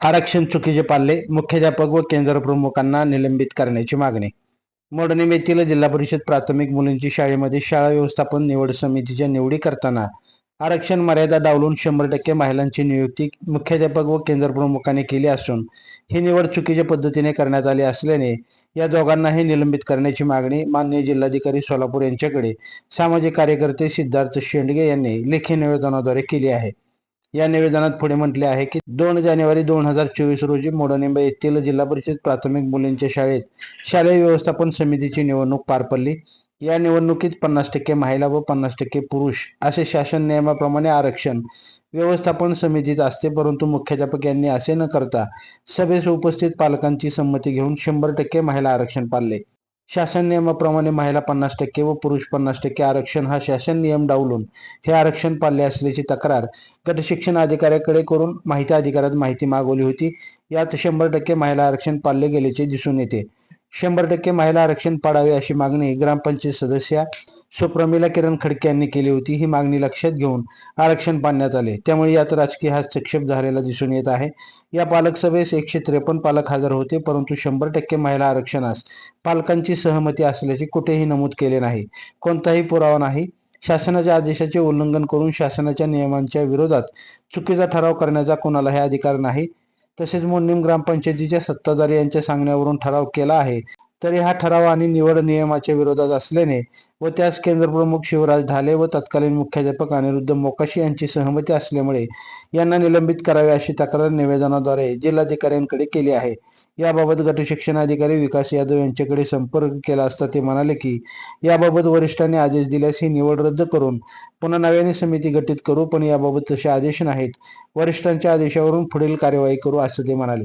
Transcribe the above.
आरक्षण चुकीचे पाळले मुख्याध्यापक व केंद्र प्रमुखांना निलंबित करण्याची मागणी. मोडणीम येथील जिल्हा परिषद प्राथमिक मुलींची शाळेमध्ये शाळा व्यवस्थापन निवड समितीच्या निवडी करताना आरक्षण मर्यादा डावलून शंभर टक्के महिलांची नियुक्ती मुख्याध्यापक व केंद्र प्रमुखांनी केली असून ही निवड चुकीच्या पद्धतीने करण्यात आली असल्याने या दोघांनाही निलंबित करण्याची मागणी माननीय जिल्हाधिकारी सोलापूर यांच्याकडे सामाजिक कार्यकर्ते सिद्धार्थ शेंडगे यांनी लेखी निवेदनाद्वारे केली आहे. या निवेदनात पुढे म्हटले आहे की दोन जानेवारी दोन हजार चोवीस रोजी मोडनिंबा येथील जिल्हा परिषद प्राथमिक मुलींच्या शाळेत शालेय व्यवस्थापन समितीची निवडणूक पार पडली. या निवडणुकीत पन्नास टक्के महिला व पन्नास टक्के पुरुष असे शासन नियमाप्रमाणे आरक्षण व्यवस्थापन समितीत असते परंतु मुख्याध्यापक यांनी असे न करता सभेस उपस्थित पालकांची संमती घेऊन शंभर टक्के महिला आरक्षण पाळले शासन नियमाप्रमाणे महिला पन्नास टक्के व पुरुष पन्नास टक्के आरक्षण हा शासन नियम डावलून हे आरक्षण पाळले असल्याची तक्रार गटशिक्षण अधिकाऱ्याकडे करून माहिती अधिकारात माहिती मागवली होती. यात शंभर टक्के महिला आरक्षण पाळले गेल्याचे दिसून येते. शंभर टक्के महिला आरक्षण पाडावे अशी मागणी ग्रामपंचायत सदस्या सुप्रमिला किरण खडके यांनी केली होती. ही मागणी लक्षात घेऊन आरक्षण पाडण्यात आले. त्यामुळे यात राजकीय हस्तक्षेप झालेला दिसून येत आहे. या पालक सभेस एकशे त्रेपन्न पालक हजर होते परंतु शंभर टक्के महिला आरक्षणास पालकांची सहमती असल्याचे कुठेही नमूद केले नाही. कोणताही पुरावा नाही. शासनाच्या आदेशाचे उल्लंघन करून शासनाच्या नियमांच्या विरोधात चुकीचा ठराव करण्याचा कोणालाही अधिकार नाही. तसेच मोन्नीम ग्रामपंचायतीच्या सत्ताधारी यांच्या सांगण्यावरून ठराव केला आहे. तरी हा ठराव आणि निवड नियमाच्या विरोधात असल्याने व त्यास केंद्रप्रमुख शिवराज ढाले व तत्कालीन मुख्याध्यापक अनिरुद्ध मोकाशी यांची सहमती असल्यामुळे यांना निलंबित करावे अशी तक्रार निवेदनाद्वारे जिल्हाधिकाऱ्यांकडे केली आहे. याबाबत गट शिक्षणाधिकारी विकास यादव यांच्याकडे संपर्क केला असता ते म्हणाले की याबाबत वरिष्ठांनी आदेश दिल्यास ही निवड रद्द करून पुन्हा नव्याने समिती गठीत करू पण याबाबत तसे आदेश नाहीत. वरिष्ठांच्या आदेशावरून पुढील कार्यवाही करू असं ते म्हणाले.